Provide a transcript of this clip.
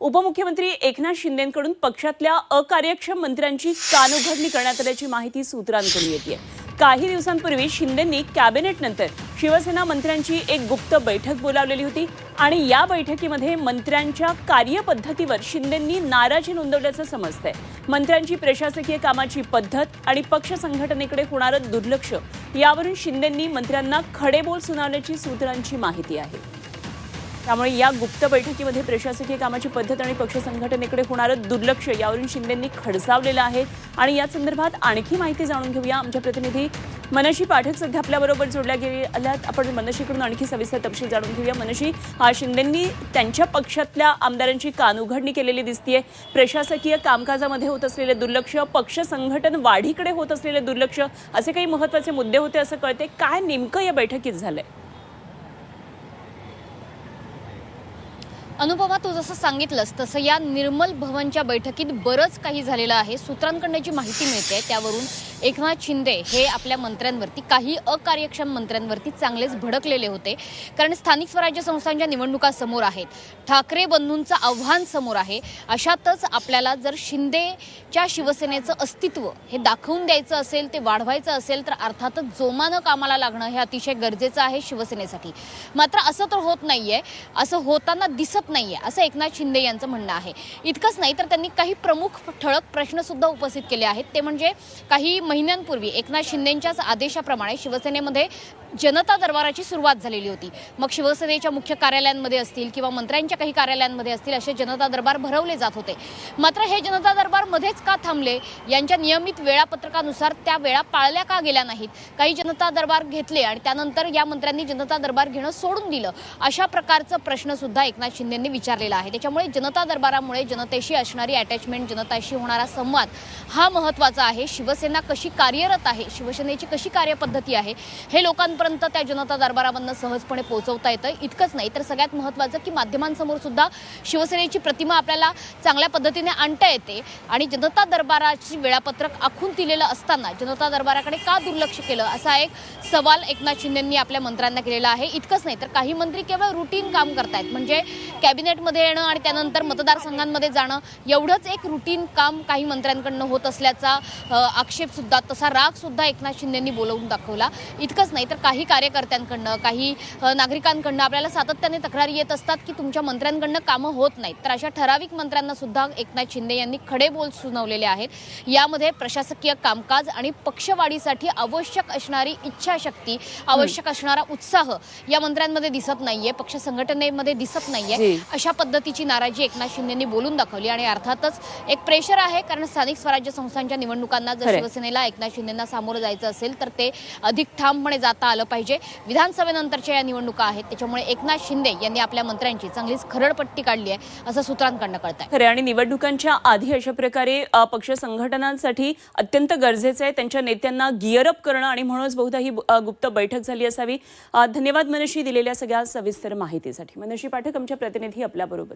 उपमुख्यमंत्री एकनाथ शिंदेकडून पक्षातल्या अकार्यक्षम मंत्र्यांची कानउघडणी करण्यात आल्याची माहिती सूत्रांकडून येते काही दिवसांपूर्वी शिंदेंनी कॅबिनेटनंतर शिवसेना मंत्र्यांची एक गुप्त बैठक बोलावलेली होती आणि या बैठकीमध्ये मंत्र्यांच्या कार्यपद्धतीवर शिंदेंनी नाराजी नोंदवल्याचं समजतंय. मंत्र्यांची प्रशासकीय कामाची पद्धत आणि पक्ष संघटनेकडे होणारं दुर्लक्ष यावरून शिंदेंनी मंत्र्यांना खडेबोल सुनावल्याची सूत्रांची माहिती आहे. त्यामुळे या गुप्त बैठकीमध्ये प्रशासकीय कामाची पद्धत आणि पक्ष संघटनेकडे होणारं दुर्लक्ष यावरून शिंदेंनी खडसावलेलं आहे. आणि या संदर्भात आणखी माहिती जाणून घेऊया. आमच्या प्रतिनिधी मनशी पाठक सध्या आपल्याबरोबर जोडल्या गेल्यात. आपण मनशीकडून आणखी सविस्तर तपशील जाणून घेऊया. मनशी हा शिंदेंनी त्यांच्या पक्षातल्या आमदारांची कानउघडणी केलेली दिसतीये. प्रशासकीय कामकाजामध्ये होत असलेले दुर्लक्ष पक्ष संघटन वाढीकडे होत असलेले दुर्लक्ष असे काही महत्त्वाचे मुद्दे होते असं कळते काय नेमकं या बैठकीत झालंय? अनुपमा तू जसं सांगितलंस तसं या निर्मल भवनच्या बैठकीत बरंच काही झालेलं आहे. सूत्रांकडनं जी माहिती मिळते त्यावरून एकनाथ शिंदे हे आपल्या मंत्र्यांवरती काही अकार्यक्षम मंत्र्यांवरती चांगलेच भडकलेले होते. कारण स्थानिक स्वराज्य संस्थांच्या निवडणुका समोर आहेत. ठाकरे बंधूंचं आव्हान समोर आहे. अशातच आपल्याला जर शिंदेच्या शिवसेनेचं अस्तित्व हे दाखवून द्यायचं असेल ते वाढवायचं असेल तर अर्थातच जोमानं कामाला लागणं हे अतिशय गरजेचं आहे शिवसेनेसाठी. मात्र असं तर होत नाही आहे असं होताना दिसत नाही आहे असं एकनाथ शिंदे यांचं म्हणणं आहे. इतकंच नाही तर त्यांनी काही प्रमुख ठळक प्रश्नसुद्धा उपस्थित केले आहेत. ते म्हणजे काही महिन्यांपूर्वी एकनाथ शिंदेच्याच आदेशाप्रमाणे शिवसेनेमध्ये जनता दरबाराची सुरुवात झालेली होती. मग शिवसेनेच्या मुख्य कार्यालयांमध्ये असतील किंवा मंत्र्यांच्या काही कार्यालयांमध्ये असतील असे जनता दरबार भरवले जात होते. मात्र हे जनता दरबार मध्येच का थांबले? यांच्या नियमित वेळापत्रकानुसार त्या वेळा पाळल्या का गेल्या नाहीत? काही जनता दरबार घेतले आणि त्यानंतर या मंत्र्यांनी जनता दरबार घेणं सोडून दिलं अशा प्रकारचं प्रश्न सुद्धा एकनाथ शिंदेंनी विचारलेला आहे. त्याच्यामुळे जनता दरबारामुळे जनतेशी असणारी अटॅचमेंट जनताशी होणारा संवाद हा महत्त्वाचा आहे. शिवसेना कशी कार्यरत आहे शिवसेनेची कशी कार्यपद्धती आहे हे लोकांपर्यंत त्या जनता दरबारामधनं सहजपणे पोहोचवता येतं इतकंच नाही तर सगळ्यात महत्वाचं की माध्यमांसमोर सुद्धा शिवसेनेची प्रतिमा आपल्याला चांगल्या पद्धतीने आणता येते आणि जनता दरबाराची वेळापत्रक आखून दिलेलं असताना जनता दरबाराकडे का दुर्लक्ष केलं असा एक सवाल एकनाथ शिंदेंनी आपल्या मंत्र्यांना केलेला आहे. इतकंच नाही तर काही मंत्री केवळ रुटीन काम करतायत. म्हणजे कॅबिनेटमध्ये येणं आणि त्यानंतर मतदारसंघांमध्ये जाणं एवढंच एक रुटीन काम काही मंत्र्यांकडनं होत असल्याचा अ, आक्षेप सुद्धा तसा राग सुद्धा एकनाथ शिंदेंनी बोलवून दाखवला इतकंच नाही तर काही कार्यकर्त्यांकडनं काही नागरिकांकडनं आपल्याला सातत्याने तक्रारी येत असतात की तुमच्या मंत्र्यांकडनं कामं होत नाहीत तर अशा ठराविक मंत्र्यांना सुद्धा एकनाथ शिंदे यांनी खडे बोल सुनावलेले आहेत यामध्ये प्रशासकीय कामकाज आणि पक्षवाढीसाठी आवश्यक असणारी इच्छाशक्ती आवश्यक असणारा उत्साह या मंत्र्यांमध्ये दिसत नाहीये पक्ष संघटनेमध्ये दिसत नाहीये. अशा पद्धतीची नाराजी एकनाथ शिंदेंनी बोलून दाखवली आणि अर्थातच एक प्रेशर आहे कारण स्थानिक स्वराज्य संस्थांच्या निवडणुकांना जर खरंय. शिवसेनेला एकनाथ शिंदेना सामोरं जायचं असेल तर ते अधिक ठामपणे जाता आलं पाहिजे. विधानसभेनंतरच्या या निवडणुका आहेत त्याच्यामुळे एकनाथ शिंदे यांनी आपल्या मंत्र्यांची चांगलीच खरडपट्टी काढली आहे असं सूत्रांकडनं कळत आहे खरे आणि निवडणुकांच्या आधी अशा प्रकारे पक्ष संघटनांसाठी अत्यंत गरजेचं आहे. त्यांच्या नेत्यांना गिअरअप करणं आणि म्हणूनच बहुधा ही गुप्त बैठक झाली असावी. धन्यवाद मनशी दिलेल्या सगळ्या सविस्तर माहितीसाठी. मनशी पाठक आमच्या प्रतिनिधी आपल्याबरोबर